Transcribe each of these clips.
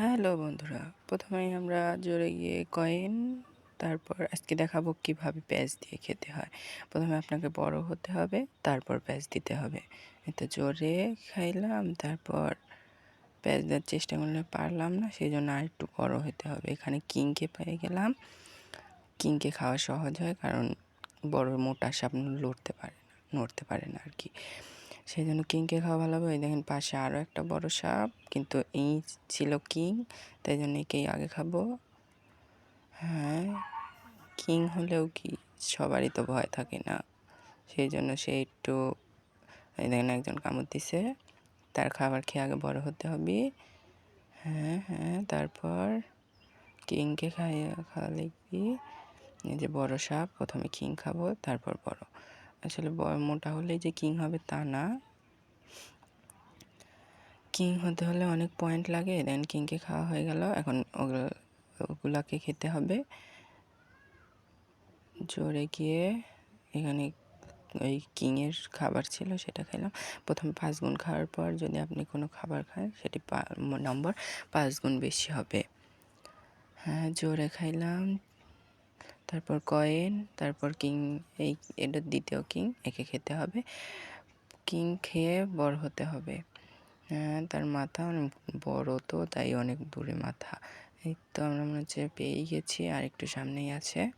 Hello বন্ধুরা, প্রথমেই আমরা জোরে গিয়ে কয়েন তারপর আজকে দেখাবো কীভাবে প্যাঁচ দিয়ে খেতে হয়। প্রথমে আপনাকে বড় হতে হবে, তারপর প্যাঁচ দিতে হবে। এতে জোরে খাইলাম, তারপর প্যাঁচ দেওয়ার চেষ্টা করলে পারলাম না সেই জন্য আর একটু বড় হতে হবে। এখানে কিংকে পেয়ে গেলাম। কিংকে খাওয়া সহজ হয়, কারণ বড় মোটা সাপ লড়তে পারে না, নড়তে পারে না আর কি। সেই জন্য কিংকে খাওয়া ভালো হবে? ওই দেখেন পাশে আরও একটা বড় সাপ, কিন্তু এই ছিল কিং, তাই জন্য একেই আগে খাব। হ্যাঁ কিং হলেও কি, সবারই তো ভয় থাকে না। সেই জন্য সে একটু দেখেন একজন কামড় দিছে, তার খাবার খেয়ে আগে বড় হতে হবে। হ্যাঁ হ্যাঁ তারপর কিংকে খাইয়ে খাওয়া লিখবি এই যে বড় সাপ, প্রথমে কিং খাব, তারপর বড়। আসলে মোটা হলেই যে কিং হবে তা না। কিং হতে হলে অনেক পয়েন্ট লাগে দেন কিংকে খাওয়া হয়ে গেল। এখন ওগুলো, ওগুলাকে খেতে হবে। জোরে গিয়ে এখানে ওই কিংয়ের খাবার ছিল, সেটা খেলাম প্রথমে পাঁচ গুণ খাওয়ার পর যদি আপনি কোনো খাবার খান, সেটি নম্বর, পাঁচ গুণ বেশি হবে। হ্যাঁ জোরে খাইলাম। তারপর কয়েন, তারপর কিং, এই এটা দ্বিতীয় কিং, একে খেতে হবে। কিং খেয়ে বড় হতে হবে। হ্যাঁ তার মাথা অনেক বড় তো, তাই অনেক দূরে মাথা। এই তো আমরা মনে হচ্ছে পেয়েই গেছি, আর একটু সামনেই আছে।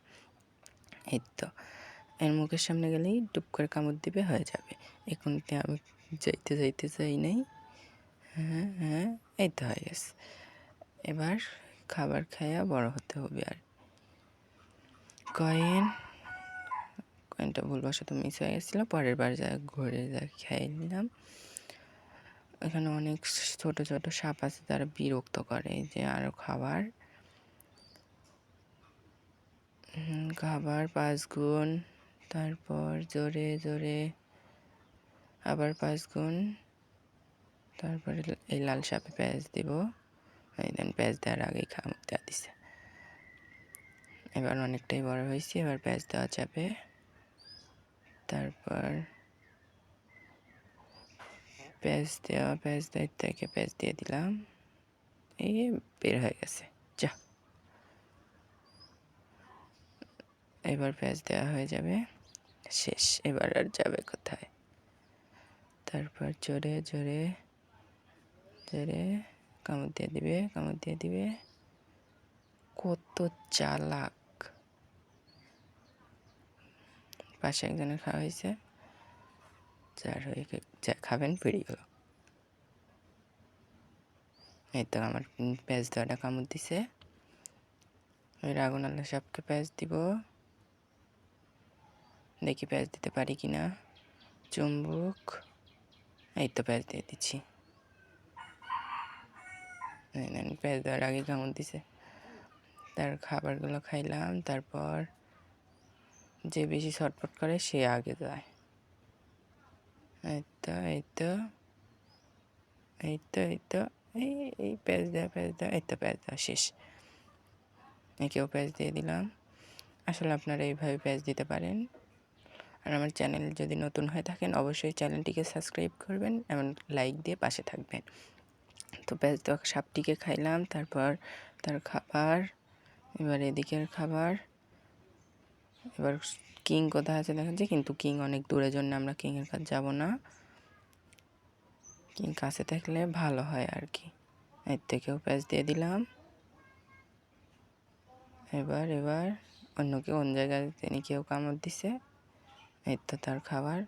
এই তো, এর মুখের সামনে গেলেই ডুব করে কামড় দিবে, হয়ে যাবে। এখন আমি যাইতে যাইতে চাই নাই। হ্যাঁ হ্যাঁ এই তো হয়ে গেছে। এবার খাবার খাইয়া বড় হতে হবে আর কয়েন। কয়েনটা ভুলবশত মিস হয়ে গেছিল। পরের বার যা ঘুরে যা খেয়ে নিলাম। এখানে অনেক ছোট ছোট সাপ আছে, তারা বিরক্ত করে যে আরও খাবার। খাবার পাঁচ গুণ। তারপর জোরে জোরে আবার পাঁচ গুণ। তারপরে এই লাল সাপে পেঁয়াজ দিব। পেঁয়াজ দেওয়ার আগেই খাওয়া দিছে। এবার অনেকটাই বড় হয়েছে, এবার পেঁয়াজ দেওয়া যাবে। তারপর পেঁয়াজ দেওয়া পেঁয়াজ দায়িত্ব থেকে পেঁয়াজ দিয়ে দিলাম। এই বের হয়ে গেছে, যা। এবার পেঁয়াজ দেওয়া হয়ে যাবে, শেষ। এবার আর যাবে কোথায়? তারপর জোরে জোরে জোরে কামড় দিয়ে দিবে, কামড় দিয়ে দিবে। কত চালাক। পাশে একজনের খাওয়া হয়েছে। যার হয়ে খাবেন পেরিয়ে গেল এই তো আমার পেঁয়াজ দেওয়াটা কামড় দিছে। ওই রাগুন আল্লাহ সবকে পেঁয়াজ দিব। দেখি পেঁয়াজ দিতে পারি কি না চুম্বুক। এই তো পেঁয়াজ দিয়ে দিচ্ছি। পেঁয়াজ দেওয়ার আগে কামড় দিছে। তার খাবারগুলো খাইলাম, তারপর যে বেশি ছটফট করে সে আগে যায়। এই তো এই তো এই তো এই তো এই এই প্যাঁচ দেওয়া প্যাঁচ দেওয়া এই তো প্যাঁচ দেওয়া শেষ। একেও প্যাঁচ দিয়ে দিলাম। আসলে আপনারা এইভাবে প্যাঁচ দিতে পারেন। আর আমার চ্যানেল যদি নতুন হয়ে থাকেন, অবশ্যই চ্যানেলটিকে সাবস্ক্রাইব করবেন এবং লাইক দিয়ে পাশে থাকবেন। তো প্যাঁচ দেওয়া সাপটিকে খাইলাম, তারপর তার খাবার, এবার এদিকের খাবার। এবার কিং কোথায় আছে দেখা যায় কিন্তু কিং অনেক দূরের জন্য আমরা কিংয়ের কাছে যাব না। কিং কাছে থাকলে ভালো হয় আর কি। এর থেকেও প্যাচ দিয়ে দিলাম। এবার এবার অন্য কেউ অন্য জায়গায় তিনি কেউ কামড় দিছে। এর তো তার খাবার।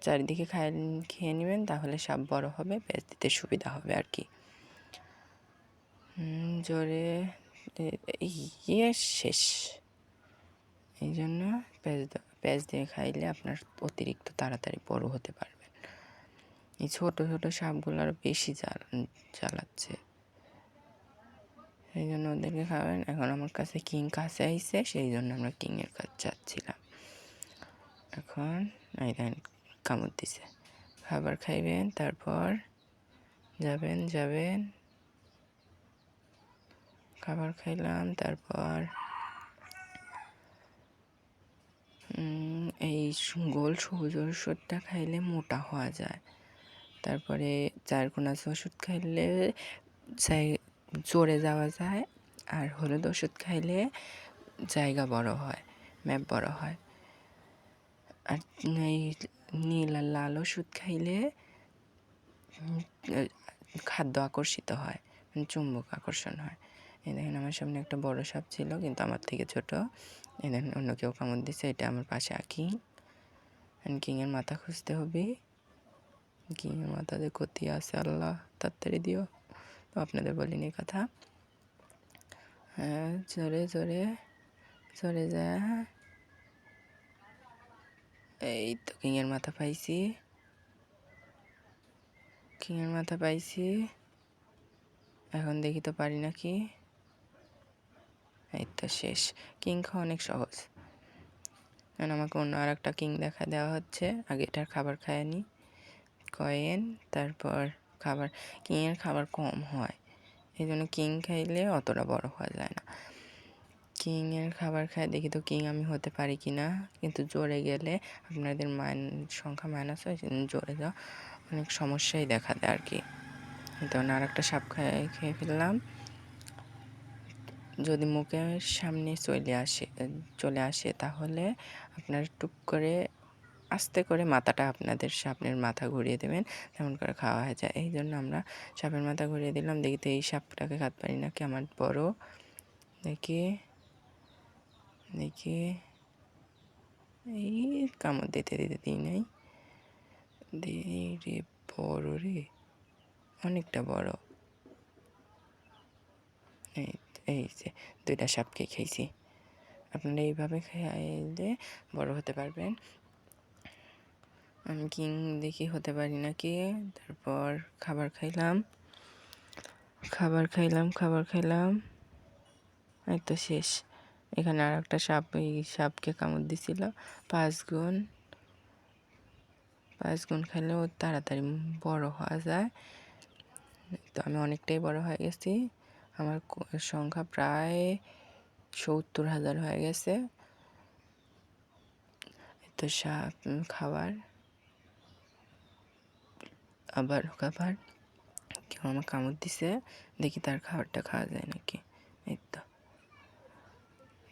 চারিদিকে খায়, খেয়ে নেবেন, তাহলে সাপ বড় হবে প্যাচ দিতে সুবিধা হবে আর কি। জোরে ইয়ে শেষ। এই জন্য পেঁয়াজ পেঁয়াজ দিয়ে খাইলে আপনার অতিরিক্ত তাড়াতাড়ি বড় হতে পারবেন এই ছোটো ছোটো সাপগুলো আরও বেশি জ্বাল, জ্বালাচ্ছে। সেই জন্য ওদেরকে খাবেন এখন আমার কাছে কিং কাছে আইসে সেই জন্য আমরা কিংয়ের কাছে যাচ্ছিলাম। এখন এই দেখেন কামড় দিছে। খাবার খাইবেন, তারপর যাবেন যাবেন। খাবার খাইলাম, তারপর এই গোল সবুজ ওষুধটা খাইলে মোটা হওয়া যায়। তারপরে চারকোনা ওষুধ খাইলে জোরে যাওয়া যায়। আর হলুদ ওষুধ খাইলে জায়গা বড় হয়, ম্যাপ বড় হয়। আর এই নীল আর লাল ওষুধ খাইলে খাদ্য আকর্ষিত হয় মানে চুম্বক আকর্ষণ হয়। এই দেখেন আমার সামনে একটা বড় সাপ ছিল, কিন্তু আমার থেকে ছোট। এই দেখেন অন্য কেউ কামড় দিচ্ছে এটা আমার পাশে কিং কিংয়ের মাথা খুঁজতে হবে। কিংয়ের মাথাতে ক্ষতি আছে, আল্লাহ, তাড়াতাড়ি দিও। তো আপনাদের বলিনি কথা। হ্যাঁ জোরে জোরে জোরে যা। এই তো কিংয়ের মাথা পাইছি। কিংয়ের মাথা পাইছি। এখন দেখি তো পারি নাকি। এই তো শেষ। কিং খাওয়া অনেক সহজ। এখন আমাকে অন্য আর একটা কিং দেখা দেওয়া হচ্ছে। আগে এটার খাবার খায়নি কয়েন, তারপর খাবার। কিংয়ের খাবার কম হয়। এই জন্য কিং খাইলে অতটা বড় হওয়া যায় না। কিংয়ের খাবার খায় দেখি তো কিং আমি হতে পারি কি না কিন্তু জোরে গেলে আপনাদের মাইন সংখ্যা মাইনাস হয় জোরে যাওয়া অনেক সমস্যাই দেখা দেয় আর কি। তখন আর একটা সাপ খাই, খেয়ে ফেললাম। যদি মুখের সামনে চলে আসে চলে আসে তাহলে আপনার টুক করে, আস্তে করে মাথাটা আপনাদের সাপের মাথা ঘুরিয়ে দেবেন। তেমন করে খাওয়া হয়ে যায়। এই জন্য আমরা সাপের মাথা ঘুরিয়ে দিলাম। দেখি তো এই সাপটাকে খাত পারি নাকি? আমার বড়। দেখি। দেখি। এই কামড় দিতে দিতে দিই নাই। রে বড় রে। অনেকটা বড়। এই এই যে দুইটা সাপকে খেয়েছি। আপনারা এইভাবে খাইলে বড় হতে পারবেন। আমি কিং দেখি হতে পারি নাকি? তারপর খাবার খাইলাম। খাবার খাইলাম খাবার খাইলাম। এই তো শেষ। এখানে আর একটা সাপ, এই সাপকে কামড় দিছিল। পাঁচ গুণ। পাঁচ গুণ খাইলেও তাড়াতাড়ি বড় হওয়া যায়। তো আমি অনেকটাই বড় হয়ে গেছি। আমার সংখ্যা প্রায় সত্তর হাজার হয়ে গেছে। তো খাবার, আবার খাবার, কেউ আমার কামড় দিছে, দেখি তার খাবারটা খাওয়া যায় নাকি। এই তো।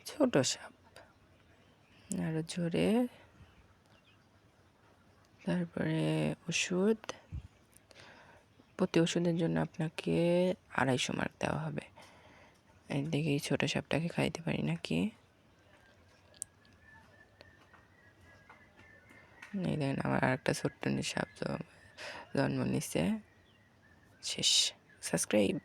ছোট সাপ। আরও জোরে। তারপরে ওষুধ। প্রতি ওষুধের জন্য আপনাকে আড়াইশো মার্ক দেওয়া হবে। এই দেখি এই ছোটো সাপটাকে খাইতে পারি নাকি? এই দেখেন, আমার আরেকটা ছোট্ট সাপ জন্ম নিচ্ছে শেষ। সাবস্ক্রাইব!